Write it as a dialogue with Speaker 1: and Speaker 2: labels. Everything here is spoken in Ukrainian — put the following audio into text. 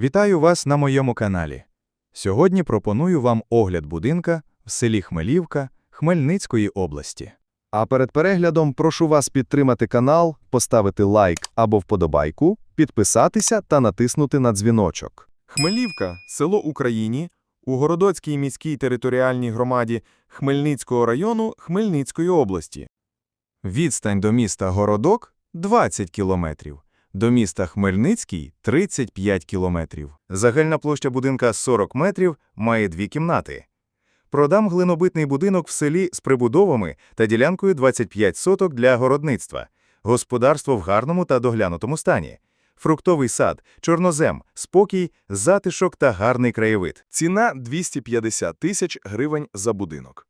Speaker 1: Вітаю вас на моєму каналі. Сьогодні пропоную вам огляд будинка в селі Хмелівка Хмельницької області.
Speaker 2: А перед переглядом прошу вас підтримати канал, поставити лайк або вподобайку, підписатися та натиснути на дзвіночок.
Speaker 3: Хмелівка – село Україні, у Городоцькій міській територіальній громаді Хмельницького району Хмельницької області.
Speaker 1: Відстань до міста Городок – 20 кілометрів, до міста Хмельницький – 35 кілометрів. Загальна площа будинка 40 метрів, має дві кімнати. Продам глинобитний будинок в селі з прибудовами та ділянкою 25 соток для городництва. Господарство в гарному та доглянутому стані. Фруктовий сад, чорнозем, спокій, затишок та гарний краєвид.
Speaker 3: Ціна – 250 тисяч гривень за будинок.